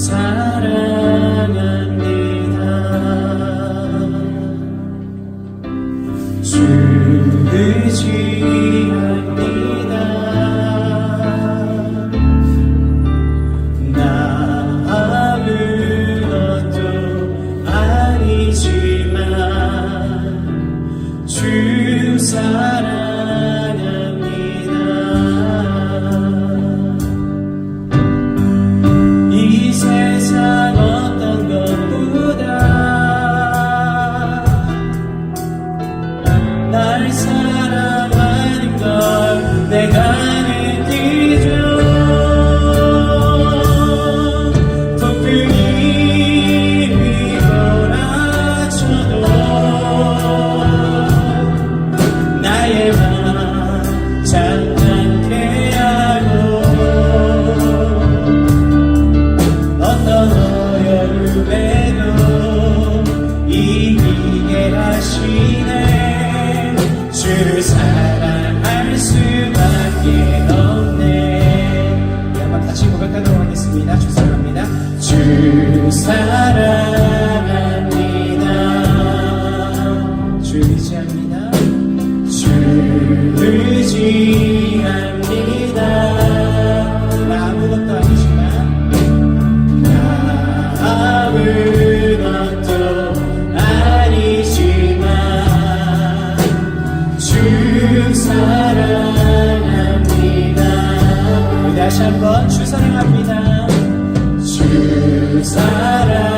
주 사랑합니다. 주 의지합 날 사랑 주를 사랑할 수밖에 없네. 사 사랑합니다. 우리 다시 한번 주 사랑합니다. 주 사랑합니다